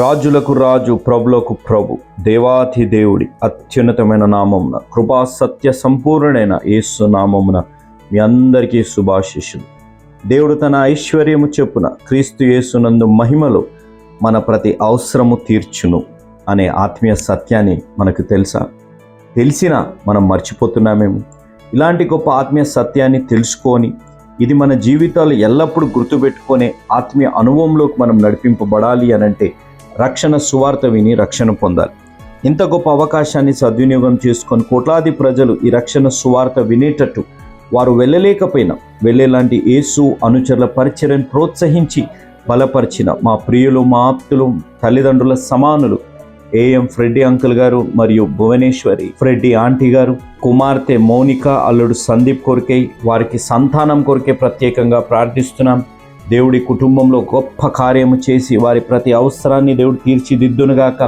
రాజులకు రాజు ప్రభులకు ప్రభు దేవాతి దేవుడి అత్యున్నతమైన నామమున కృపా సత్య సంపూర్ణమైన యేసు నామమున మీ అందరికీ శుభాశిష్యులు. దేవుడు తన ఐశ్వర్యము చెప్పున క్రీస్తు యేసునందు మహిమలో మన ప్రతి అవసరము తీర్చును అనే ఆత్మీయ సత్యాన్ని మనకు తెలుసా? తెలిసినా మనం మర్చిపోతున్నామేమో? ఇలాంటి గొప్ప ఆత్మీయ సత్యాన్ని తెలుసుకొని ఇది మన జీవితాలు ఎల్లప్పుడూ గుర్తుపెట్టుకునే ఆత్మీయ అనుభవంలోకి మనం నడిపింపబడాలి అనంటే రక్షణ సువార్త విని రక్షణ పొందాలి. ఇంత గొప్ప అవకాశాన్ని సద్వినియోగం చేసుకొని కోట్లాది ప్రజలు ఈ రక్షణ సువార్త వినేటట్టు వారు వెళ్ళలేకపోయినా వెళ్ళేలాంటి యేసు అనుచరుల పరిచయం ప్రోత్సహించి బలపరిచిన మా ప్రియులు మా ఆప్తులు తల్లిదండ్రుల సమానులు ఏఎం ఫ్రెడ్డి అంకుల్ గారు మరియు భువనేశ్వరి ఫ్రెడ్డి ఆంటీ గారు కుమార్తె మౌనిక అల్లుడు సందీప్ కొరికై వారికి సంతానం కొరికే ప్రత్యేకంగా ప్రార్థిస్తున్నాం. దేవుడి కుటుంబంలో గొప్ప కార్యము చేసి వారి ప్రతి అవసరాన్ని దేవుడు తీర్చిదిద్దునుగాక.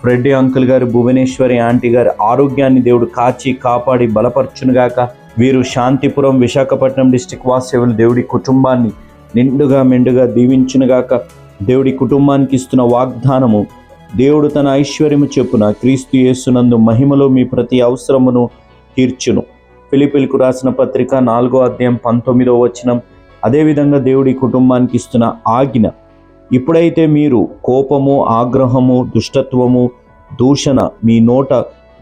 ఫ్రెడ్డి అంకుల్ గారు భువనేశ్వరి ఆంటీ గారి ఆరోగ్యాన్ని దేవుడు కాచి కాపాడి బలపరచునుగాక. వీరు శాంతిపురం విశాఖపట్నం డిస్టిక్ వాసేవులు దేవుడి కుటుంబాన్ని నిండుగా మెండుగా దీవించునుగాక. దేవుడి కుటుంబానికి ఇస్తున్న వాగ్దానము దేవుడు తన ఐశ్వర్యము చెప్పున క్రీస్తు యేసునందు మహిమలో మీ ప్రతి అవసరమును తీర్చును. ఫిలిపిలకు రాసిన పత్రిక నాలుగో అధ్యాయం పంతొమ్మిదో వచనం అదేవిధంగా దేవుడి కుటుంబానికి ఇస్తున్న ఆజ్ఞ. ఇప్పుడైతే మీరు కోపము ఆగ్రహము దుష్టత్వము దూషణ మీ నోట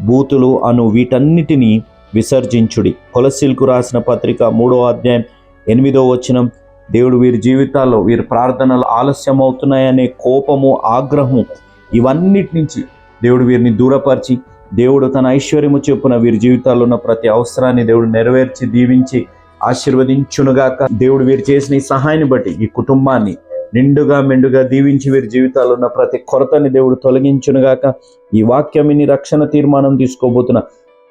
బూతులు అను వీటన్నిటినీ విసర్జించుడి. కొలసిల్కు రాసిన పత్రిక మూడో అధ్యాయం ఎనిమిదో వచనం దేవుడు వీరి జీవితాల్లో వీరి ప్రార్థనలు ఆలస్యం అవుతున్నాయనే కోపము ఆగ్రహము ఇవన్నిటి నుంచి దేవుడు వీరిని దూరపరిచి దేవుడు తన ఐశ్వర్యము చొప్పున వీరి జీవితాల్లో ఉన్న ప్రతి అవసరాన్ని దేవుడు నెరవేర్చి దీవించి ఆశీర్వదించునుగాక. దేవుడు వీరు చేసిన ఈ సహాయాన్ని బట్టి ఈ కుటుంబాన్ని నిండుగా మెండుగా దీవించి వీరి జీవితాల్లో ఉన్న ప్రతి కొరతని దేవుడు తొలగించునుగాక. ఈ వాక్యం రక్షణ తీర్మానం తీసుకోబోతున్న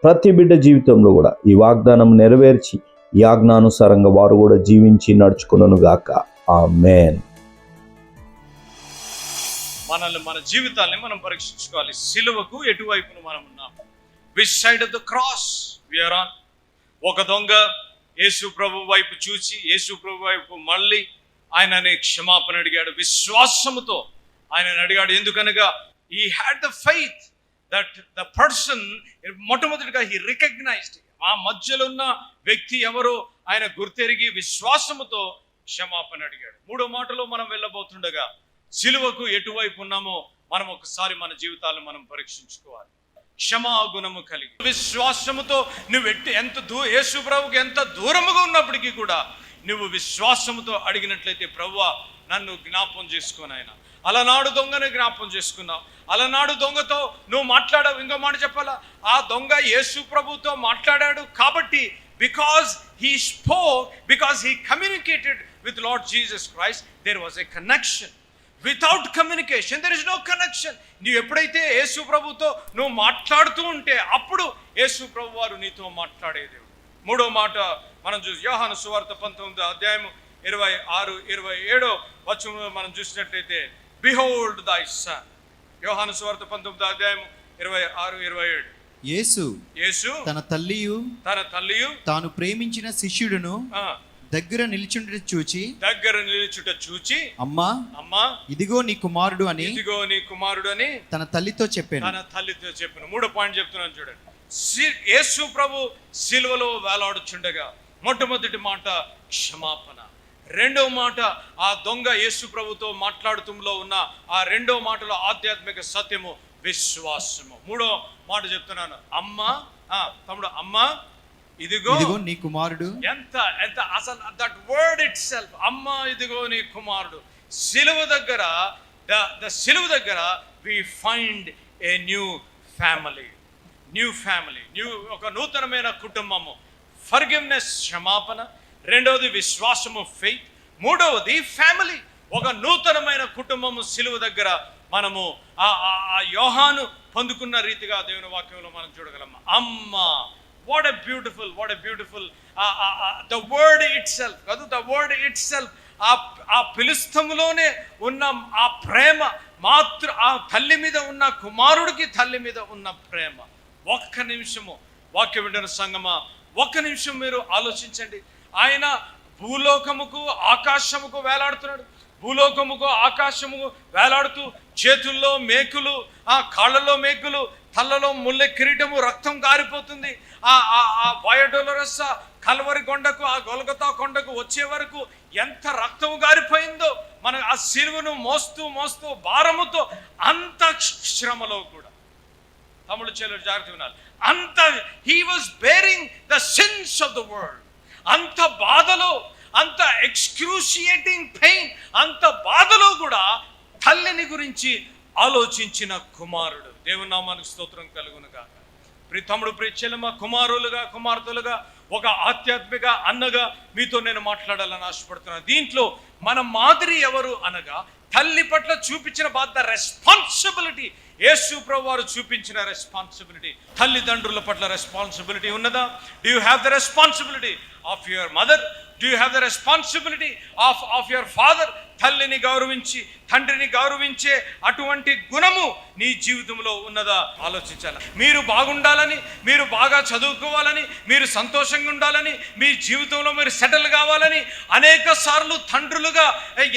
ప్రతి బిడ్డ జీవితంలో కూడా ఈ వాగ్దానం నెరవేర్చి ఈ ఆజ్ఞానుసారంగా వారు కూడా జీవించి నడుచుకుననుగాక. ఆ మేన్ మనల్ని మన జీవితాల్ని మనం పరీక్షించుకోవాలి. సిలువకు ఎటువైపును మనం ఉన్నాం? Which side of the cross we are on ఒక దొంగ యేసు ప్రభు వైపు చూచి యేసు ప్రభు వైపు మళ్ళీ ఆయనని క్షమాపణ అడిగాడు. విశ్వాసముతో ఆయనని అడిగాడు. ఎందుకనగా he had the faith that the person మొట్టమొదటిగా హీ రికగ్నైజ్డ్ ఆ మధ్యలో ఉన్న వ్యక్తి ఎవరో ఆయన గుర్తెరిగి విశ్వాసముతో క్షమాపణ అడిగాడు. మూడో మాటలో మనం వెళ్ళబోతుండగా సిలువకు ఎటువైపు ఉన్నామో మనం ఒకసారి మన జీవితాలను మనం పరీక్షించుకోవాలి. క్షమాగుణము కలిగి. విశ్వాసముతో నువ్వు ఎట్టి ఎంత దూ యేసు ప్రభుకి ఎంత దూరముగా ఉన్నప్పటికీ కూడా నువ్వు విశ్వాసముతో అడిగినట్లయితే ప్రభు నన్ను జ్ఞాపం చేసుకుని ఆయన అలనాడు దొంగను జ్ఞాపం చేసుకున్నావు. అలనాడు దొంగతో నువ్వు మాట్లాడావు. ఇంకో మాట చెప్పాలా? ఆ దొంగ యేసు ప్రభుతో మాట్లాడాడు కాబట్టి because he spoke because he communicated with Lord Jesus Christ there was a connection without communication there is no connection నీవు ఎప్పుడైతే యేసు ప్రభుతో నువ్వు మాట్లాడుతూ ఉంటే అప్పుడు యేసు ప్రభు వారు నీతో మాట్లాడేది మూడో మాట మనం చూసి యోహాను సువార్త పంతొమ్మిది అధ్యాయం ఇరవై ఆరు ఇరవై ఏడో వచ్చంలో మనం చూసినట్లయితే బిహోల్డ్ దై సన్ యోహాను సువార్త పంతొమ్మిది అధ్యాయం ఇరవై ఆరు ఇరవై ఏడు. యేసు యేసు తన తల్లియు తన తల్లియు తాను ప్రేమించిన శిష్యుడును దగ్గర నిల్చుండి చూచి దగ్గర నిలుచుట చూచి అమ్మా అమ్మా ఇదిగో నీ కుమారుడు అని ఇదిగో నీ కుమారుడు అని తన తల్లితో చెప్పాను. తన తల్లితో చెప్పిన. మూడో పాయింట్ చెప్తున్నాను చూడండి. యేసు ప్రభు సిలువలో వేలాడుచుండగా మొట్టమొదటి మాట క్షమాపణ. రెండో మాట ఆ దొంగ యేసు ప్రభుతో మాట్లాడుతులో ఉన్న ఆ రెండో మాటలో ఆధ్యాత్మిక సత్యము విశ్వాసము. మూడో మాట చెప్తున్నాను. అమ్మ తమ్ముడు అమ్మ ఇదిగో ఇదిగో నీ కుమారుడు. ఎంత ఎంత అసలు దట్ వర్డ్ ఇట్ సెల్ఫ్ అమ్మ ఇదిగో నీ కుమారుడు. సిలువ దగ్గర ద ద సిలువ దగ్గర we find a new family new family new ఒక నూతనమైన కుటుంబము. ఫర్గివ్నెస్ క్షమాపణ. రెండవది విశ్వాసము ఫెయిత్ మూడవది ఫ్యామిలీ ఒక నూతనమైన కుటుంబము సిలువ దగ్గర మనము ఆ యోహాను పొందుకున్న రీతిగా దేవుని వాక్యంలో మనం చూడగలం అమ్మ what a beautiful what a beautiful the word itself కాదు ద వర్డ్ ఇట్ సెల్ఫ్ ఆ ఆ పిలుస్తములోనే ఉన్న ఆ ప్రేమ మాతృ ఆ తల్లి మీద ఉన్న కుమారుడికి తల్లి మీద ఉన్న ప్రేమ. ఒక్క నిమిషము వాక్య వింటున్న సంగమా? ఒక్క నిమిషం మీరు ఆలోచించండి. ఆయన భూలోకముకు ఆకాశముకు వేలాడుతున్నాడు. భూలోకముకు ఆకాశముకు వేలాడుతూ చేతుల్లో మేకులు ఆ కాళ్ళలో మేకులు తలలో ముల్లె కిరీటము రక్తం కారిపోతుంది ఆ ఆ ఆ వయడోలరస్స కల్వరి కొండకు ఆ గొలగతా కొండకు వచ్చే వరకు ఎంత రక్తము గారిపోయిందో మన ఆ సిలువను మోస్తూ మోస్తూ భారముతో అంత శ్రమలో కూడా. తమ్ముడు చెల్లెలు జాగ్రత్త వినాలి. అంత he was bearing the sins of the world అంత బాధలో అంత ఎక్స్క్రూషియేటింగ్ పెయిన్ అంత బాధలో కూడా తల్లిని గురించి ఆలోచించిన కుమారుడు. దేవుని నామానికి స్తోత్రం కలుగును గాక ప్రి తమ్ముడు కుమారులుగా కుమార్తెలుగా ఒక ఆధ్యాత్మిక అన్నగా మీతో నేను మాట్లాడాలని ఆశపడుతున్నాను దీంట్లో మన మాదిరి ఎవరు అనగా తల్లి పట్ల చూపించిన బాధ్యత రెస్పాన్సిబిలిటీ యేసు ప్రభు వారు చూపించిన రెస్పాన్సిబిలిటీ తల్లిదండ్రుల పట్ల రెస్పాన్సిబిలిటీ ఉన్నదా? Do you have the responsibility of your mother do you have the responsibility of of your father తల్లిని గౌరవించి తండ్రిని గౌరవించే అటువంటి గుణము నీ జీవితంలో ఉన్నదా? ఆలోచించాలి? మీరు బాగుండాలని మీరు బాగా చదువుకోవాలని మీరు సంతోషంగా ఉండాలని మీ జీవితంలో మీరు సెటిల్ కావాలని అనేక సార్లు తండ్రులుగా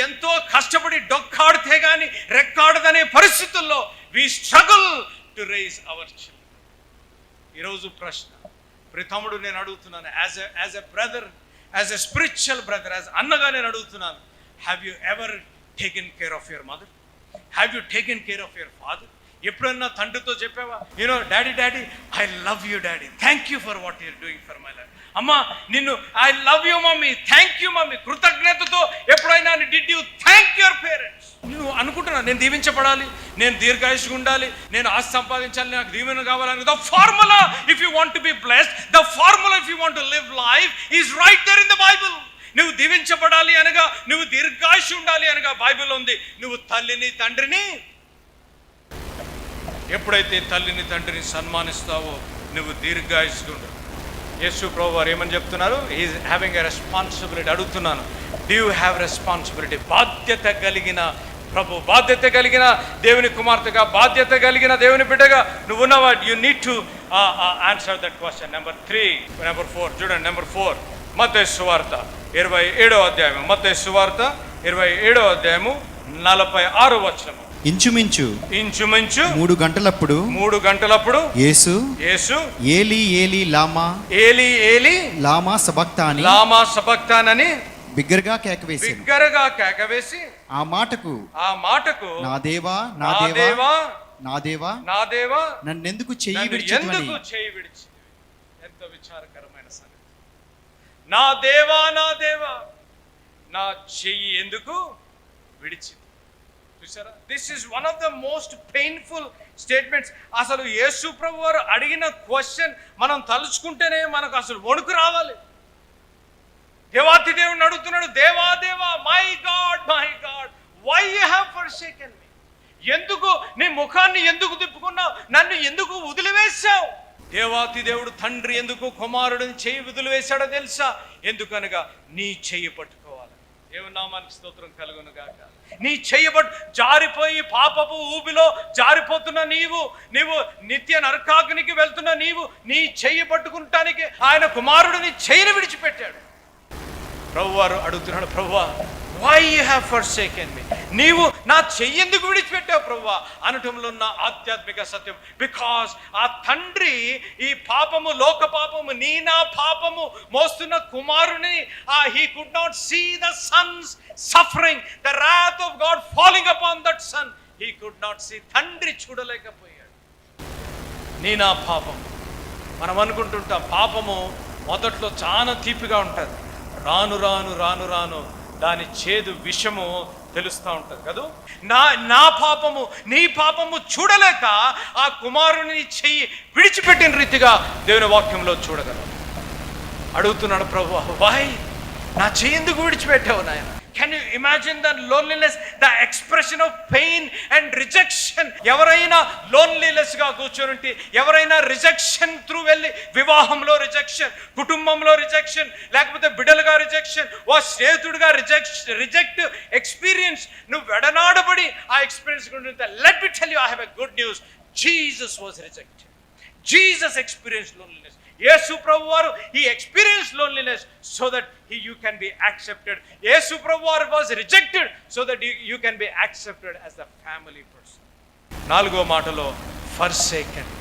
ఎంతో కష్టపడి డొక్కాడితే కానీ రెక్కాడదనే పరిస్థితుల్లో we struggle to raise our children ఈరోజు ప్రశ్న. ప్రితముడు నేను అడుగుతున్నాను as a as a brother as a spiritual brother as అన్నగా నేను అడుగుతున్నాను have you ever taken care of your mother have you taken care of your father ఎప్పుడన్నా తండ్రితో చెప్పావా? You know daddy daddy I love you daddy. Thank you for what you're doing for my life అమ్మా నిన్ను I love you mummy. Thank you mummy. కృతజ్ఞతతో ఎప్పుడైనా did you thank your parents నువ్వు అనుకుంటున్నా నేను దీవించబడాలి నేను దీర్ఘాయుషుగా ఉండాలి నేను ఆస్తి సంపాదించాలి నాకు దీవెన కావాలని. The formula if you want be blessed the formula if you want live life is right there in the Bible నువ్వు దీవించబడాలి అనగా నువ్వు దీర్ఘాయుషు ఉండాలి అనగా బైబిల్ ఉంది. నువ్వు తల్లిని తండ్రిని ఎప్పుడైతే తల్లిని తండ్రిని సన్మానిస్తావో నువ్వు దీర్ఘాయుష్గా ఉండవు యేసు ప్రభు వారు ఏమని చెప్తున్నారు? ఈజ్ హ్యావింగ్ ఎ రెస్పాన్సిబిలిటీ అడుగుతున్నాను. డ్యూ హ్యావ్ రెస్పాన్సిబిలిటీ బాధ్యత కలిగిన ప్రభు బాధ్యత కలిగిన దేవుని కుమార్తెగా బాధ్యత కలిగిన దేవుని బిడ్డగా నువ్వు ఉన్నావా? You need to answer that question number three number four చూడండి నెంబర్ ఫోర్ మత సువార్త ఇరవై ఏడో అధ్యాయము. మత సువార్త ఇరవై ఏడో అధ్యాయము నలభై ఆరు వచనము. ఇంచుమించు ఇంచుమించు మూడు గంటలప్పుడు మూడు గంటలప్పుడు యేసు యేసు ఏలి ఏలి లామా ఏలి ఏలి లామా సబక్తా అని లామా సబక్తానని బిగ్గరగా కేకవేసి బిగ్గరగా కేకవేసి ఆ మాటకు ఆ మాటకు నా దేవా నా దేవా నా దేవా నా దేవా నన్నెందుకు చెయ్యి నన్ను విడిచితివని? ఎందుకు చేయి విడిచి? ఎంత విచారకరమైన సంగతి. నా దేవా నా దేవా నా చెయ్యి ఎందుకు విడిచి చూసారా this is one of the most painful statements అసలు యేసు ప్రభు వారు అడిగిన క్వశ్చన్ మనం తలుచుకుంటేనే మనకు అసలు వణుకు రావాలి. దేవాతి దేవుని అడుగుతున్నాడు దేవా దేవా my God my God why you have forsaken me ఎందుకు నీ ముఖాన్ని ఎందుకు తిప్పుకున్నావు? నన్ను ఎందుకు వదిలివేశావు? దేవాతి దేవుడు తండ్రి ఎందుకు కుమారుడిని చేయి వదిలివేశాడో తెలుసా? ఎందుకనగా నీ చెయ్యి పట్టుకోవాలి. దేవునామానికి స్తోత్రం కలుగును గాక. నీ చెయ్యబట్ జారిపోయి పాపపు ఊబిలో జారిపోతున్న నీవు నీవు నిత్య నరకాగ్నికి వెళ్తున్న నీవు నీ చెయ్యి పట్టుకుంటానికి ఆయన కుమారుడిని చేయిని విడిచిపెట్టాడు. ప్రభువారు అడుగుతున్నాడు ప్రభువా why you have forsaken me నీవు నా చెయ్యెందుకు విడిచిపెట్టావు ప్రభువా అనటంలో ఉన్న ఆధ్యాత్మిక సత్యం. బికాస్ ఆ తండ్రి ఈ పాపము లోక పాపము నీ నా పాపము మోస్తున్న కుమారుని ఆ he could not see the son's suffering the wrath of God falling upon that son he could not see తండ్రి చూడలేకపోయాడు. నీ నా పాపం మనం అనుకుంటుంటాం పాపము మొదట్లో చాలా తీపిగా ఉంటుంది. రాను రాను రాను రాను. దాని చేదు విషము తెలుస్తూ ఉంటుంది కదా? నా నా పాపము నీ పాపము చూడలేక ఆ కుమారుని చెయ్యి విడిచిపెట్టిన రీతిగా దేవుని వాక్యంలో చూడగలరు అడుగుతున్నాడు ప్రభు వాయ్ నా చెయ్యి ఎందుకు విడిచిపెట్టావు నాయన? Can you imagine the loneliness the expression of pain and rejection ఎవరైనా లోన్లీనెస్గా కూర్చొని ఉంటే ఎవరైనా రిజెక్షన్ త్రూ వెళ్ళి వివాహంలో రిజెక్షన్ కుటుంబంలో రిజెక్షన్ లేకపోతే బిడ్డలుగా రిజెక్షన్ ఓ స్నేహితుడిగా రిజెక్ట్ రిజెక్ట్ ఎక్స్పీరియన్స్ నువ్వు వెడనాడబడి ఆ experience let me tell you I have a good news Jesus was reject Jesus experience loneliness యేసు ప్రభు వారు ఈ experience loneliness so that he you can be accepted యేసు ప్రభు వారు was rejected so that you can be accepted as the family person నాలుగో మాటలో forsaken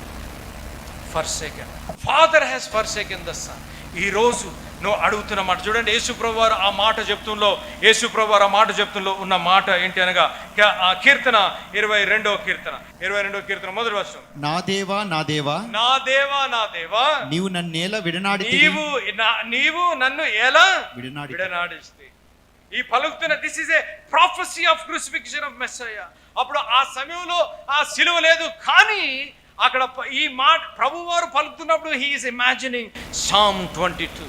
forsaken father has forsaken the son ఈ రోజు నువ్వు అడుగుతున్న మాట. చూడండి యేసుప్రభు వారు ఆ మాట చెప్తుంలో యేసుప్రభు వారు ఆ మాట చెప్తుంలో ఉన్న మాట ఏంటి అనగా ఆ కీర్తన ఇరవై రెండో కీర్తన. ఇరవై రెండో కీర్తన మొదటి వర్షం నా దేవా నా దేవా నా దేవా నా దేవా నీవు నన్నేల విడనాడి నీవు నీవు నన్ను ఎలా విడనాడి విడనాడిస్తే. ఈ పలుకుతున్న this is a prophecy of crucifixion of Messiah అప్పుడు ఆ సమయంలో ఆ సిలువ లేదు కానీ అక్కడ ఈ మాట ప్రభువారు పలుకుతున్నప్పుడు he's imagining Psalm twenty two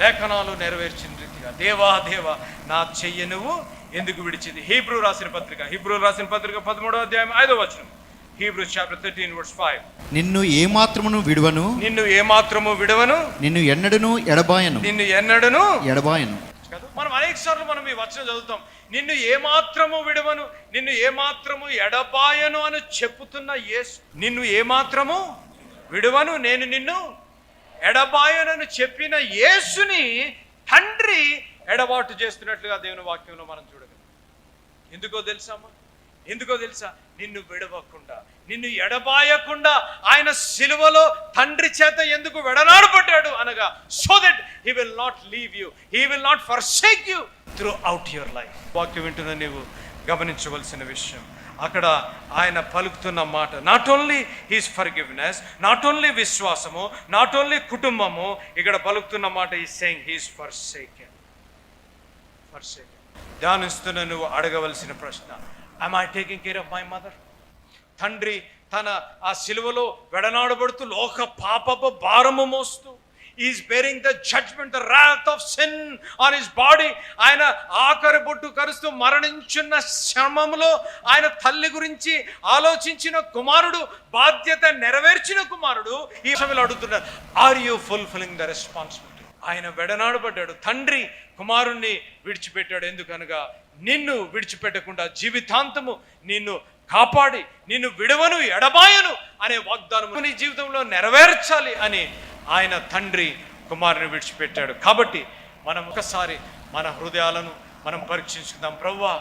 లేఖనాలు నెరవేర్చిన రీతిగా దేవా దేవా నా చెయ్య నువ్వు ఎందుకు విడిచింది? హీబ్రూ రాసిన పత్రిక హీబ్రూ రాసిన పత్రిక పదమూడో అధ్యాయం ఐదో వచనం. Hebrew chapter thirteen verse five నిన్ను ఏమాత్రమును విడువను? నిన్ను ఏమాత్రము విడవను? నిన్ను ఎన్నడను ఎడబాయను? నిన్ను ఎన్నడను? ఎడబాయను. మనం అనేక సార్లు మనం ఈ వచనం చదువుతాం. నిన్ను ఏమాత్రము విడవను? నిన్ను ఏమాత్రము ఎడబాయను అని చెప్పుతున్న యేసు. నిన్ను ఏమాత్రము విడవను? నేను నిన్ను ఎడబాయనని చెప్పిన యేసుని తండ్రి ఎడబాటు చేస్తున్నట్లుగా దేవుని వాక్యంలో మనం చూడగలం. ఎందుకో తెలుసామా ఎందుకో తెలుసా? నిన్ను విడవకుండా నిన్ను ఎడబాయకుండా ఆయన సిలువలో తండ్రి చేత ఎందుకు వెడనాడబడ్డాడు అనగా so that he will not leave you he will not forsake you throughout your life వాక్యం వింటున్న నీవు గమనించవలసిన విషయం అక్కడ ఆయన పలుకుతున్న మాట not only his forgiveness not only విశ్వాసము నాట్ ఓన్లీ కుటుంబము ఇక్కడ పలుకుతున్న మాట ఈ saying he's forsaken forsaken ధ్యానిస్తున్న నువ్వు అడగవలసిన ప్రశ్న I'm I taking care of my mother తండ్రి తన ఆ సిలువలో వెడనాడబడుతూ లోక పాపపు భారము మోస్తూ is bearing the judgement the wrath of sin on his body ఆయన ఆఖరి బొట్టు కరుస్తూ మరణించున్న శ్రమంలో ఆయన తల్లి గురించి ఆలోచించిన కుమారుడు బాధ్యత నెరవేర్చిన కుమారుడు ఈ సమయంలో అడుగుతున్నారు are you fulfilling the responsibility ఆయన వెడనాడబడ్డాడు తండ్రి కుమారుణ్ణి విడిచిపెట్టాడు. ఎందుకనగా నిన్ను విడిచిపెట్టకుండా జీవితాంతము నిన్ను కాపాడి నిన్ను విడవను ఎడబాయను అనే వాగ్దానం నీ జీవితంలో నెరవేర్చాలి అని ఆయన తండ్రి కుమారుని విడిచిపెట్టాడు. కాబట్టి మనం ఒకసారి మన హృదయాలను మనం పరీక్షించుకుందాం. ప్రవ్వా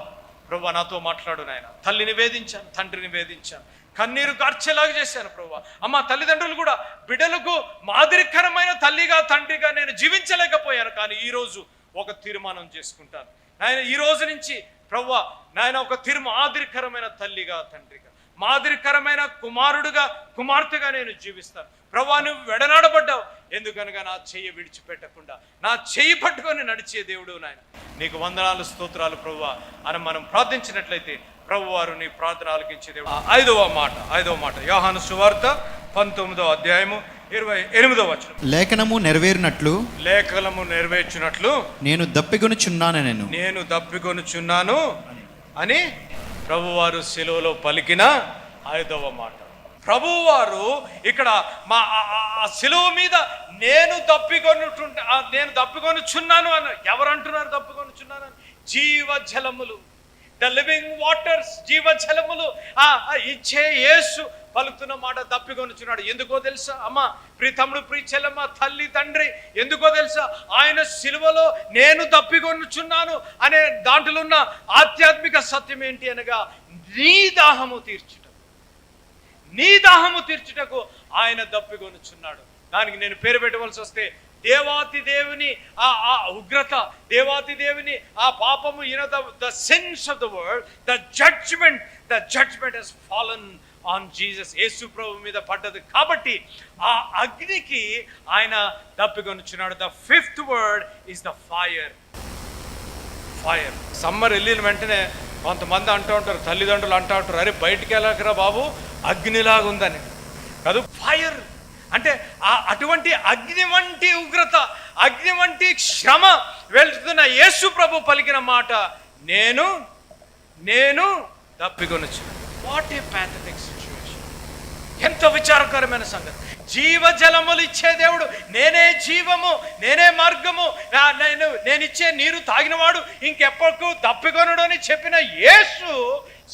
ప్రవ్వా నాతో మాట్లాడు నాయన. తల్లిని వేధించాను తండ్రిని వేధించాను. కన్నీరు కార్చేలాగా చేశాను ప్రభు అమ్మ తల్లిదండ్రులు కూడా బిడ్డలకు మాదిరికరమైన తల్లిగా తండ్రిగా నేను జీవించలేకపోయాను. కానీ ఈరోజు ఒక తీర్మానం చేసుకుంటాను. నాయన ఈ రోజు నుంచి ప్రవ్వా నాయన ఒక తీర్మ ఆదిరికరమైన తల్లిగా తండ్రిగా. మాదిరికరమైన కుమారుడుగా కుమార్తెగా నేను జీవిస్తాను. ప్రభా నువ్వు వెడనాడబడ్డావు. ఎందుకనగా నా చెయ్యి విడిచిపెట్టకుండా నా చెయ్యి పట్టుకొని నడిచే దేవుడు నాయన. నీకు వందనాలు స్తోత్రాలు ప్రభు అని మనం ప్రార్థించినట్లయితే ప్రభు వారు నీ ప్రార్థన ఆలకించే దేవుడు. ఐదవ మాట ఐదవ మాట. యోహాను సువార్త పంతొమ్మిదవ అధ్యాయము ఇరవై ఎనిమిదవ వచనం. లేఖనము నెరవేరినట్లు లేఖలము నెరవేర్చినట్లు నేను దప్పిగొనుచున్నాను నేను. నేను దప్పికొనుచున్నాను అని ప్రభువారు సెలవులో పలికిన ఐదవ మాట. ప్రభువారు ఇక్కడ మా సెలవు మీద నేను దప్పికొనుచుంటా నేను దప్పికొనుచున్నాను అని ఎవరు అంటున్నారు దప్పికొనుచున్నాను అని జీవ జలములు ద లివింగ్ వాటర్స్ జీవ జలములు ఇచ్చే యేసు పలుకుతున్న మాట దప్పికొనుచున్నాడు ఎందుకో తెలుసా? అమ్మ ప్రీతముడు ప్రీచెల్లమ్మ తల్లి తండ్రి ఎందుకో తెలుసా? ఆయన సిలువలో నేను తప్పికొనుచున్నాను అనే దాంట్లో ఉన్న ఆధ్యాత్మిక సత్యం ఏంటి అనగా నీ దాహము తీర్చుట నీ దాహము తీర్చుటకు ఆయన దప్పికొనుచున్నాడు దానికి నేను పేరు పెట్టవలసి వస్తే దేవాతి దేవుని ఆ ఆ ఉగ్రత దేవాతి దేవుని ఆ పాపము you know the the sense of the world the judgement the judgement he's fallen on Jesus యేసు ప్రభు మీద పడ్డది. కాబట్టి ఆ అగ్నికి ఆయన దప్పికొనుచున్నాడు the fifth word is the fire fire summer వెళ్ళిన వెంటనే కొంతమంది అంటూ ఉంటారు తల్లిదండ్రులు అంటూ ఉంటారు అరే బయటికి వెళ్ళకరా బాబు అగ్నిలాగా ఉందని. కాదు ఫైర్ అంటే ఆ అటువంటి అగ్ని వంటి ఉగ్రత అగ్ని వంటి శ్రమ వెళ్తున్న యేసు ప్రభు పలికిన మాట నేను నేను తప్పికొనొచ్చు వాట్ ఏ ప్యాథటిక్స్ విచారకరమైన సంగతి. జీవజలములు ఇచ్చే దేవుడు నేనే జీవము నేనే మార్గము నేను నేను ఇచ్చే నీరు తాగినవాడు ఇంకెప్పటికూ దప్పికొనడు అని చెప్పిన యేసు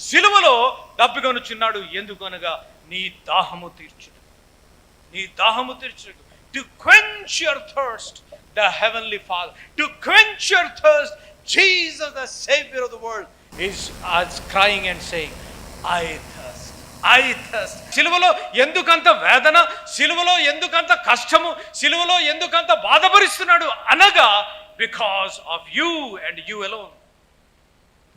సిలువలో దప్పికొనుచున్నాడు. ఎందుకనగా నీ దాహము తీర్చుడు నీ దాహము తీర్చుడు to quench your thirst the heavenly father to quench your thirst Jesus the saviour of the world is crying and saying I I సిలువలో ఎందుకంత వేదన సిలువలో ఎందుకంత కష్టము సిలువలో ఎందుకంత బాధపరుస్తున్నాడు అనగా because of you and you alone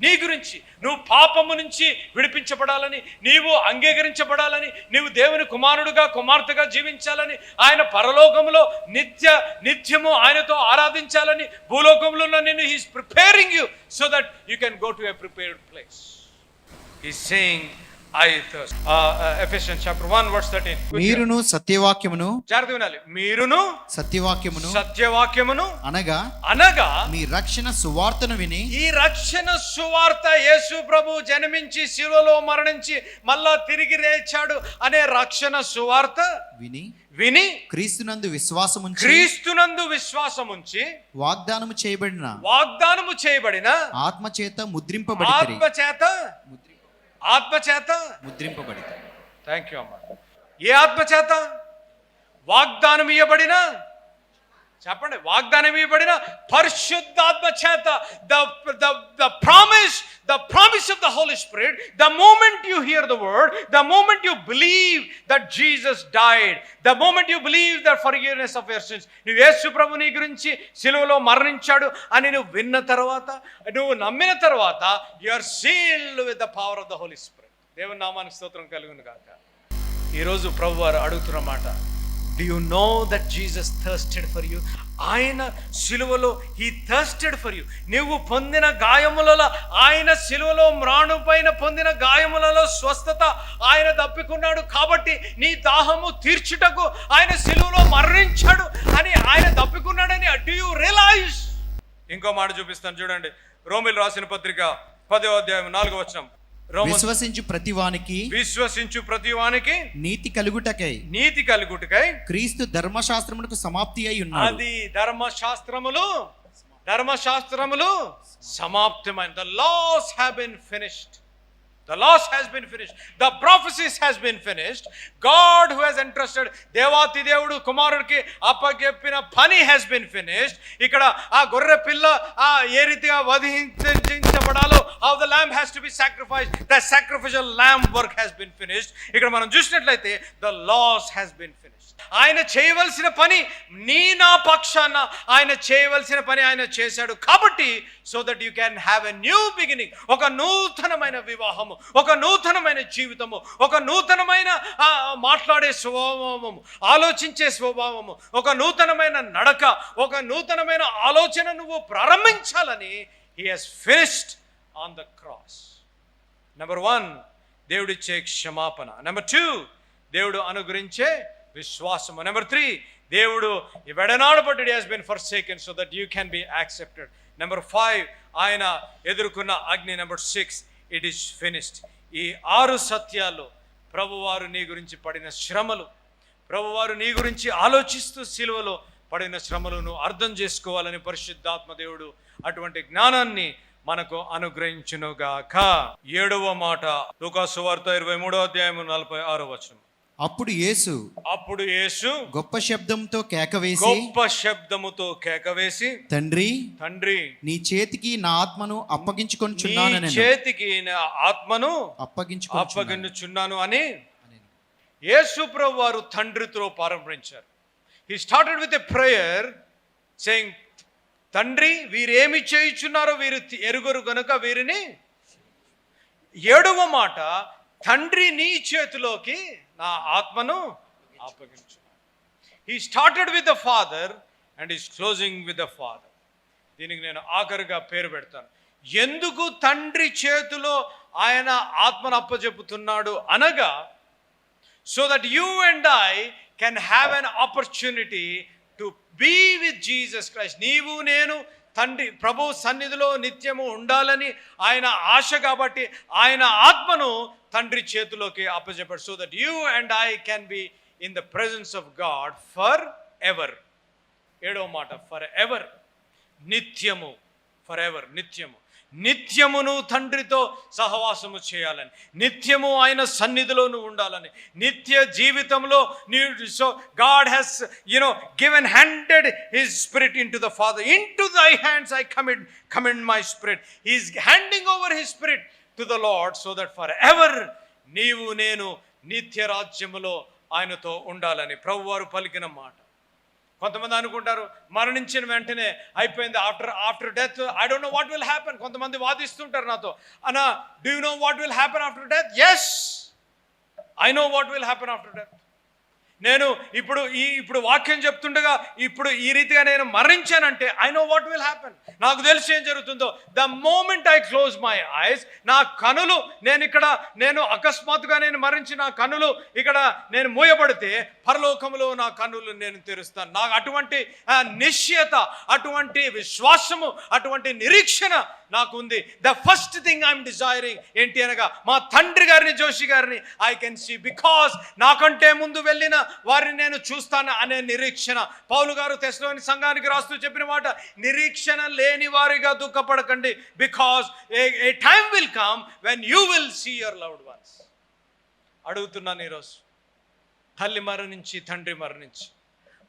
నీ గురించి నువ్వు పాపము నుంచి విడిపించబడాలని నీవు అంగీకరించబడాలని నీవు దేవుని కుమారుడుగా కుమార్తెగా జీవించాలని ఆయన పరలోకంలో నిత్య నిత్యము ఆయనతో ఆరాధించాలని భూలోకంలో నిన్ను he's preparing you so that you can go to a prepared place ఈ saying I thirst Ephesians chapter 1 verse 13 మీరును సత్యవాక్యమును జాగ్రత్త వినాలి. మీరును సత్యవాక్యమును సత్యవాక్యమును అనగా అనగా మీ రక్షణ సువార్తను విని ఈ రక్షణ సువార్త యేసు ప్రభు జన్మించి శిలువలో మరణించి మళ్ళా తిరిగి లేచాడు అనే రక్షణ సువార్త విని విని క్రీస్తునందు విశ్వాసముంచి క్రీస్తునందు విశ్వాసం ఉంచి వాగ్దానము చేయబడిన వాగ్దానము చేయబడిన ఆత్మ చేత ముద్రింపబడి ఆత్మ చేత ఆత్మ చేత ముద్రింపబడి థ్యాంక్ యూ అమ్మా. ఏ ఆత్మ చేత వాగ్దానం ఇవ్వబడిన చెప్పండి వాగ్దానం ఇవ్వబడిన పరిశుద్ధాత్మ చేత the the the promise the promise of the Holy Spirit the moment you hear the word the moment you believe that Jesus died the moment you believe that forgiveness of your sins నువ్వు యేసు ప్రభు నీ గురించి సిలువలో మరణించాడు అని నువ్వు విన్న తర్వాత నువ్వు నమ్మిన తర్వాత you are sealed with the power of the Holy Spirit దేవుని నామానికి స్తోత్రం కలుగును కాక ఈరోజు ప్రభు వారు అడుగుతున్న మాట do you know that Jesus thirsted for you ఆయన సిలువలో హీ థర్స్టెడ్ ఫర్ యూ నువ్వు పొందిన గాయములలో ఆయన సిలువలో మ్రాణు పైన పొందిన గాయములలో స్వస్థత ఆయన తప్పుకున్నాడు కాబట్టి నీ దాహము తీర్చుటకు ఆయన సిలువలో మరణించాడు అని ఆయన తప్పుకున్నాడని డు యు రియలైజ్ ఇంకో మాట చూపిస్తాను చూడండి. రోమిల్ రాసిన పత్రిక పదో అధ్యాయం నాలుగో వచనం. విశ్వసించు ప్రతి వానికి విశ్వసించు ప్రతి వానికి నీతి కలుగుటకై నీతి కలుగుటకై క్రీస్తు ధర్మశాస్త్రమునకు సమాప్తి అయి ఉన్నాడు. అది ధర్మశాస్త్రములు ధర్మశాస్త్రములు సమాప్తమైన the laws have been finished the laws has been finished the prophecies has been finished God who has entrusted దేవాతి దేవుడు కుమారుడికి అప్పగెప్పిన పని హ్యాస్ బిన్ ఫినిష్డ్ ఇక్కడ ఆ గొర్రె పిల్ల ఆ ఏ రీతిగా వధించబడాలో how the lamb has to be sacrifice the sacrificial lamb work has been finished ఇక్కడ మనం చూసినట్లయితే the laws has been finished ఆయన చేయవలసిన పని నీ నా పక్షాన. ఆయన చేయవలసిన పని ఆయన చేశాడు కాబట్టి so that you can have a new beginning ఒక నూతనమైన వివాహము ఒక నూతనమైన జీవితము ఒక నూతనమైన మాట్లాడే స్వభావము ఆలోచించే స్వభావము ఒక నూతనమైన నడక ఒక నూతనమైన ఆలోచన నువ్వు ప్రారంభించాలని he has finished on the cross number one దేవుడిచ్చే క్షమాపణ. నెంబర్ టూ దేవుడు అనుగ్రహించే విశ్వాసము. నెంబర్ త్రీ దేవుడు ఈ వెడనాడబడి has been forsaken so that you can be accepted number five ఆయన ఎదుర్కొన్న అగ్ని. Number six it is finished ఈ ఆరు సత్యాలు ప్రభువారు నీ గురించి పడిన శ్రమలు ప్రభువారు నీ గురించి ఆలోచిస్తూ సిలువలో పడిన శ్రమలను అర్థం చేసుకోవాలని పరిశుద్ధాత్మ దేవుడు అటువంటి జ్ఞానాన్ని మనకు అనుగ్రహించునుగాక. ఏడవ మాట లూకాసు వార్త ఇరవై మూడో అధ్యాయం నలభై ఆరో వచనం అప్పుడు యేసు అప్పుడు యేసు గొప్ప శబ్దంతో కేకవేసి గొప్ప శబ్దముతో కేకవేసి తండ్రి తండ్రి నీ చేతికి నా ఆత్మను నీ అప్పగించుకొనిచున్నాను నేను చేతికి నా ఆత్మను అప్పగించుకో అప్పగించుచున్నాను అని యేసు ప్రభు వారు తండ్రితో ప్రారంభించారు. He started with a prayer saying తండ్రి వీరేమి చేయుచున్నారో వీరు ఎరుగరు గనుక వీరిని ఏడవ మాట తండ్రి నీ చేతిలోకి నా ఆత్మను అప్పగించు. He started with the father and is closing with the father దీనికి నేను ఆఖరిగా పేరు పెడతాను. ఎందుకు తండ్రి చేతిలో ఆయన ఆత్మను అప్పచెప్పుతున్నాడు అనగా so that you and I can have an opportunity to be with Jesus Christ నీవు నేను తండ్రి ప్రభు సన్నిధిలో నిత్యము ఉండాలని ఆయన ఆశ కాబట్టి ఆయన ఆత్మను తండ్రి చేతిలోకి అప్పచెప్పాడు so that you and I can be in the presence of God forever ఏడవ మాట ఫర్ ఎవర్ నిత్యము ఫర్ ఎవర్ నిత్యము. నిత్యమును తండ్రితో సహవాసము చేయాలని. నిత్యము ఆయన సన్నిధిలో నువ్వు ఉండాలని. నిత్య జీవితంలో నీ so God has you know given handed his spirit into the father into thy hands I commit commit my spirit is handing over his spirit to the Lord so that forever నీవు నేను నిత్య రాజ్యములో ఆయనతో ఉండాలని. ప్రభువారు పలికిన మాట. కొంతమంది అనుకుంటారు మరణించిన వెంటనే అయిపోయింది after after death. I don't know what will happen కొంతమంది వాదిస్తుంటారు నాతో. అన్నా do you know what will happen after death yes I know what will happen after death నేను ఇప్పుడు ఈ ఇప్పుడు వాక్యం చెప్తుండగా ఇప్పుడు ఈ రీతిగా నేను మరణించానంటే I know what will happen నాకు తెలిసి ఏం జరుగుతుందో. The moment I close my eyes నా కనులు నేను ఇక్కడ నేను అకస్మాత్తుగా నేను మరణించి నా కనులు ఇక్కడ నేను మూయబడితే పరలోకములో నా కన్నులు నేను తెరుస్తాను. నాకు అటువంటి నిశ్చయత అటువంటి విశ్వాసము అటువంటి నిరీక్షణ నాకు ఉంది. The first thing I'm desiring ఏంటి అనగా మా తండ్రి గారిని జోషి గారిని ఐ కెన్ సీ బికాస్ నాకంటే ముందు వెళ్ళిన వారిని నేను చూస్తాను అనే నిరీక్షణ. పౌలు గారు తెసలోని సంఘానికి రాస్తూ చెప్పిన మాట నిరీక్షణ లేని వారిగా దుఃఖపడకండి because a time will come when you will see your loved ones అడుగుతున్నాను ఈరోజు తల్లి మరణించి తండ్రి మరణించి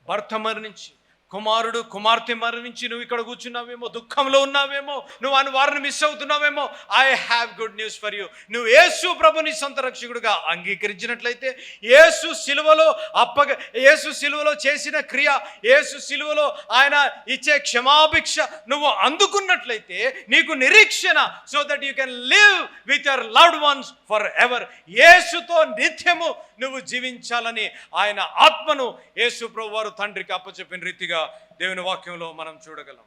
భర్త మరణించి కుమారుడు కుమార్తె మరణించి నువ్వు ఇక్కడ కూర్చున్నావేమో దుఃఖంలో ఉన్నావేమో నువ్వు అని వారిని miss అవుతున్నావేమో I have good news for you నువ్వు యేసు ప్రభుని సొంత రక్షకుడుగా అంగీకరించినట్లయితే యేసు సిలువలో అప్పగ యేసు సిలువలో చేసిన క్రియ యేసు సిలువలో ఆయన ఇచ్చే క్షమాభిక్ష నువ్వు అందుకున్నట్లయితే నీకు నిరీక్షణ so that you can live with your loved ones forever యేసుతో నిత్యము నువ్వు జీవించాలని ఆయన ఆత్మను యేసు ప్రభు వారు తండ్రికి అప్పచెప్పిన రీతిగా దేవుని వాక్యంలో మనం చూడగలం.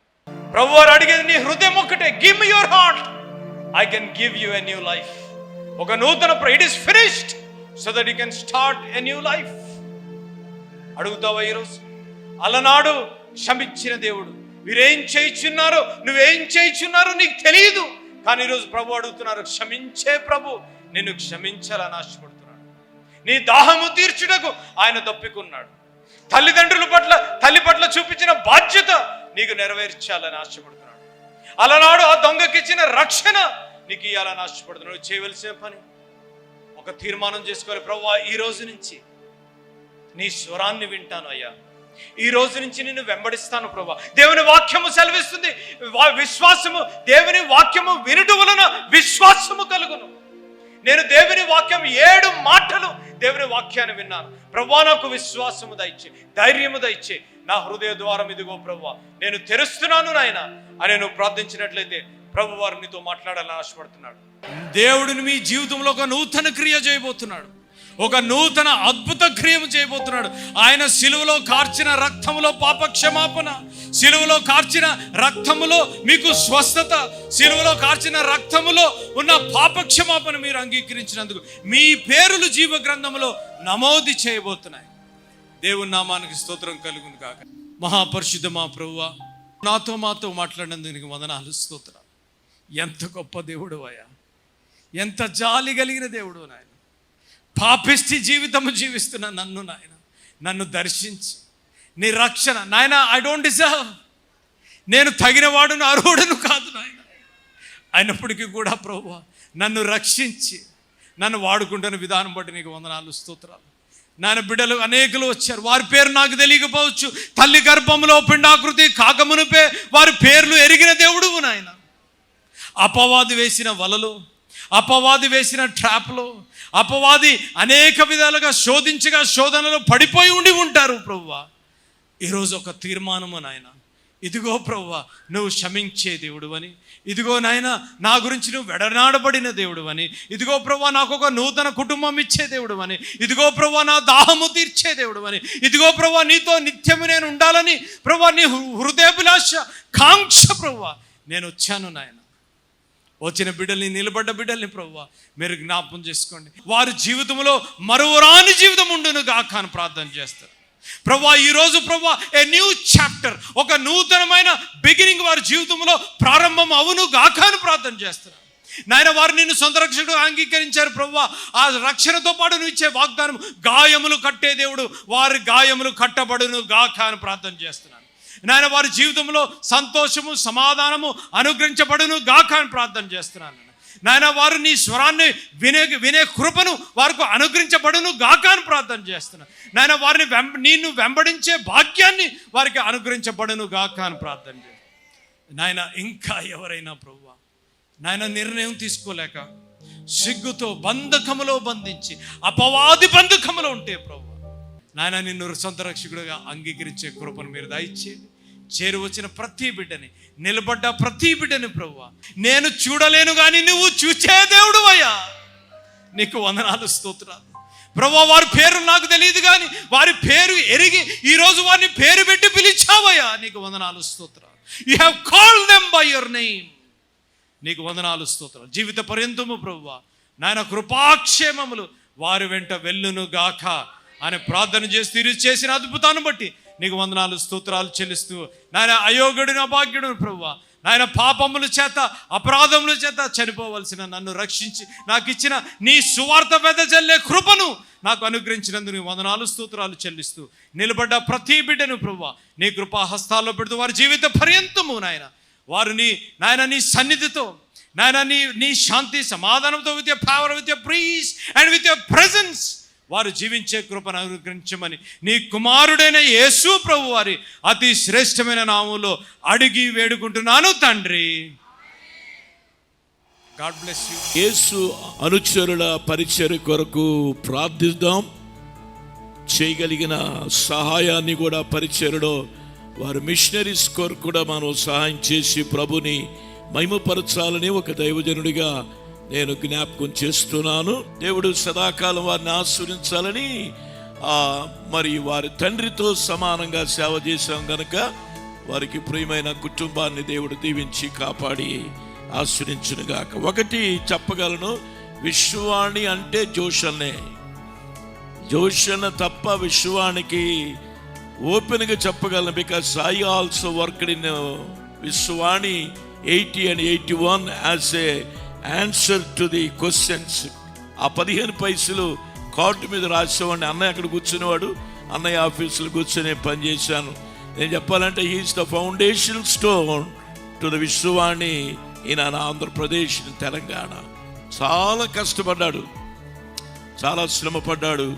ప్రభు వారు అడిగేది నీ హృదయం ఒక్కటే give me your heart I can give you a new life ఒక నూతన it is finished so that you can start a new life అడుగుతావా ఈరోజు? అలనాడు క్షమించిన దేవుడు. మీరేం చేయిచున్నారో నువ్వేం చేయించున్నారో నీకు తెలియదు కానీ ఈరోజు ప్రభు అడుగుతున్నారు క్షమించే ప్రభు నిన్ను క్షమించాలని ఆశపడుతున్నాడు నీ దాహము తీర్చుటకు ఆయన తప్పికున్నాడు. తల్లిదండ్రుల పట్ల తల్లి పట్ల చూపించిన బాధ్యత నీకు నెరవేర్చాలని ఆశపడుతున్నాడు. అలనాడు ఆ దొంగకిచ్చిన రక్షణ నీకు ఇవ్వాలని ఆశపడుతున్నాడు. చేయవలసిన పని ఒక తీర్మానం చేసుకోవాలి. ప్రవ్వా ఈ రోజు నుంచి నీ స్వరాన్ని వింటాను అయ్యా. ఈ రోజు నుంచి నిన్ను వెంబడిస్తాను ప్రభా దేవుని వాక్యము సెలవిస్తుంది. విశ్వాసము దేవుని వాక్యము వినుట వలన విశ్వాసము కలుగును. నేను దేవుని వాక్యం ఏడు మాటలు దేవుని వాక్యాన్ని విన్నాను. ప్రవ్వా నాకు విశ్వాసము దయచే ధైర్యము దయచే నా హృదయ ద్వారం ఇదిగో ప్రభా నేను తెరుస్తున్నాను నాయన అని నువ్వు ప్రార్థించినట్లయితే ప్రభు వారు నీతో మాట్లాడాలని ఆశపడుతున్నాడు. దేవుడిని మీ జీవితంలో ఒక నూతన క్రియ చేయబోతున్నాడు. ఒక నూతన అద్భుత క్రియము చేయబోతున్నాడు. ఆయన సిలువలో కార్చిన రక్తములో పాపక్షమాపణ సిలువలో కార్చిన రక్తములో మీకు స్వస్థత సిలువలో కార్చిన రక్తములో ఉన్న పాపక్షమాపణ మీరు అంగీకరించినందుకు మీ పేరులు జీవ గ్రంథములో నమోదు చేయబోతున్నాయి. దేవుని నామానికి స్తోత్రం కలుగును కాక మహాపరిశుద్ధ మా ప్రభువా నాతో మాతో మాట్లాడినందుకు వందనాలు స్తోత్రం ఎంత గొప్ప దేవుడు అయ్యా. ఎంత జాలి కలిగిన దేవుడు నాయన. పాపిష్టి జీవితము జీవిస్తున్న నన్ను నాయన. నన్ను దర్శించి. నీ రక్షణ. నాయన ఐ డోంట్ డిజర్వ్ నేను తగినవాడును అర్హుడును కాదు నాయన. అయినప్పటికీ కూడా ప్రభు నన్ను రక్షించి నన్ను వాడుకుంటున్న విధానం బట్టి నీకు వందనాలు స్తోత్రాలు. నాయన బిడ్డలు అనేకులు వచ్చారు. వారి పేరు నాకు తెలియకపోవచ్చు. తల్లి గర్భంలో పిండాకృతి కాకమునిపే వారి పేర్లు ఎరిగిన దేవుడు నాయన. అపవాది వేసిన వలలో అపవాది వేసిన ట్రాప్లో అపవాది అనేక విధాలుగా శోధించగా శోధనలో పడిపోయి ఉండి ఉంటారు ప్రవ్వ. ఈరోజు ఒక తీర్మానము నాయన. ఇదిగో ప్రవ్వ నువ్వు క్షమించే దేవుడు అని. ఇదిగో నాయన నా గురించి నువ్వు వెడనాడబడిన దేవుడు అని. ఇదిగో ప్రవ్వ నాకు ఒక నూతన కుటుంబం ఇచ్చే దేవుడు అని. ఇదిగో ప్రవ్వ నా దాహము తీర్చే దేవుడు అని. ఇదిగో ప్రవ్వ నీతో నిత్యము నేను ఉండాలని ప్రవ్వ నీ హృదయభిలాష కాంక్ష ప్రవ్వ. నేను వచ్చాను నాయన. వచ్చిన బిడ్డల్ని నిలబడ్డ బిడ్డల్ని ప్రభు మీరు జ్ఞాపం చేసుకోండి. వారి జీవితంలో మరువరాని జీవితం ఉండును గాక అని ప్రార్థన చేస్తారు. ప్రభా ఈరోజు ప్రభా ఏ న్యూ చాప్టర్ ఒక నూతనమైన బిగినింగ్ వారి జీవితంలో ప్రారంభం అవును గాక అని ప్రార్థన చేస్తారు. నాయన వారు నిన్ను సొంత రక్షకుడు అంగీకరించారు ప్రభు ఆ రక్షణతో పాటు నువ్వు ఇచ్చే వాగ్దానం గాయములు కట్టే దేవుడు వారి గాయములు కట్టబడును గాక అని ప్రార్థన చేస్తున్నాను. నాయన వారి జీవితంలో సంతోషము సమాధానము అనుగ్రహించబడును గాక అని ప్రార్థన చేస్తున్నాను. నాయన వారు నీ స్వరాన్ని వినే వినే కృపను వారికి అనుగ్రహించబడును గాక అని ప్రార్థన చేస్తున్నాను. నాయన వారిని వెంబ నిన్ను వెంబడించే భాగ్యాన్ని వారికి అనుగ్రహించబడును గాక అని ప్రార్థన చేస్తున్నాను. నాయన ఇంకా ఎవరైనా ప్రభువా నాయన నిర్ణయం తీసుకోలేక సిగ్గుతో బంధకములో బంధించి అపవాది బంధకములో ఉంటే ప్రభు నాయన నిన్ను సొంత రక్షకుడిగా అంగీకరించే కృపను మీరు దయచేయండి. చేరువచ్చిన ప్రతి బిడ్డని నిలబడ్డ ప్రతి బిడ్డని ప్రభు నేను చూడలేను కానీ నువ్వు చూచే దేవుడు అయ్యా. నీకు వందనాలు స్తోత్రాలు. ప్రభు వారి పేరు నాకు తెలియదు కానీ వారి పేరు ఎరిగి ఈరోజు వారిని పేరు పెట్టి పిలిచావయ్యా. నీకు వందనాలు స్తోత్రాలు. You have call them by your name నీకు వందనాలు స్తోత్రాలు. జీవిత పర్యంతము ప్రభువా నాయన కృపాక్షేమములు వారి వెంట వెళ్ళును గాక అని ప్రార్థన చేస్తూ తిరిగి చేసిన అద్భుతాన్ని బట్టి నీకు వందనాలు స్తోత్రాలు చెల్లిస్తూ నాయన అయోగ్యుడిని అభాగ్యుడు ప్రభువ. నాయన పాపముల చేత అపరాధముల చేత చనిపోవలసిన నన్ను రక్షించి నాకు ఇచ్చిన నీ సువార్త చల్లే కృపను నాకు అనుగ్రహించినందుకు నీ వందనాలు స్తోత్రాలు చెల్లిస్తూ నిలబడ్డ ప్రతి బిడ్డను ప్రభు నీ కృపా హస్తాల్లో పెడుతూ వారి జీవిత పర్యంతము నాయన. వారు నీ నాయన నీ సన్నిధితో నాయన నీ నీ శాంతి సమాధానంతో with power with peace and with presence వారు జీవించే కృపను అనుగ్రహించమని. నీ కుమారుడైన యేసు ప్రభు వారి అతి శ్రేష్టమైన నామంలో అడిగి వేడుకుంటున్నాను తండ్రి. God bless you. యేసు అనుచరుల పరిచయ కొరకు ప్రార్థిద్దాం. చేయగలిగిన సహాయాన్ని కూడా పరిచయలో వారు మిషనరీస్ కొరకు కూడా మనం సహాయం చేసి ప్రభుని మహిమపరచాలని ఒక దైవజనుడిగా నేను జ్ఞాపకం చేస్తున్నాను. దేవుడు సదాకాలం వారిని ఆశ్రయించాలని ఆ మరి వారి తండ్రితో సమానంగా సేవ చేశాం గనక వారికి ప్రియమైన కుటుంబాన్ని దేవుడు దీవించి కాపాడి ఆశ్రయించునుగాక. ఒకటి చెప్పగలను విశ్వాణి అంటే జోషన్నే జోషన్ తప్ప విశ్వానికి ఓపెన్గా చెప్పగలను because I also worked in Vishwavani eighty and eighty one as a answer to the questions ఆ పదిహేను పైసలు కార్డు మీద రాసేవాడిని. అన్నయ్య అక్కడ కూర్చునేవాడు. అన్నయ్య ఆఫీసులో కూర్చొని పని చేశాను. నేను చెప్పాలంటే he's the foundation stone to the Vishwavani ఈయన ఆంధ్రప్రదేశ్ తెలంగాణ చాలా కష్టపడ్డాడు. చాలా శ్రమపడ్డాడు.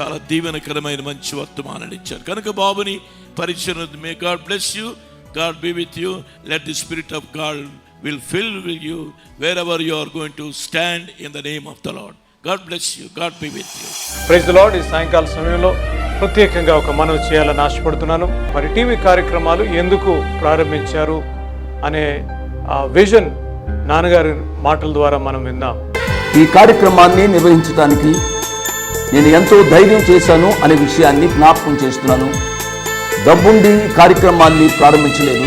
చాలా దీవెనకరమైన మంచి వర్తమానాన్ని ఇచ్చారు కనుక బాబుని పరిచయం may God bless you God be with you let the spirit of God will fill will you wherever you are going to stand in the name of the Lord God bless you God be with you praise Lord ఈ సాయంకాల సమయంలో ప్రత్యేకంగా ఒక మనవి చేయాలని ఆశపడుతున్నాను. మరి TV కార్యక్రమాలు ఎందుకు ప్రారంభించారు అనే ఆ విజన్ నాన్నగారి మాటల ద్వారా మనం విందాం. ఈ కార్యక్రమాన్ని నిర్వహించడానికి నేను ఎంతో ధైర్యం చేశాను అనే విషయాన్ని జ్ఞాపకం చేస్తున్నాను. డబ్బుండి కార్యక్రమాన్ని ప్రారంభించలేదు.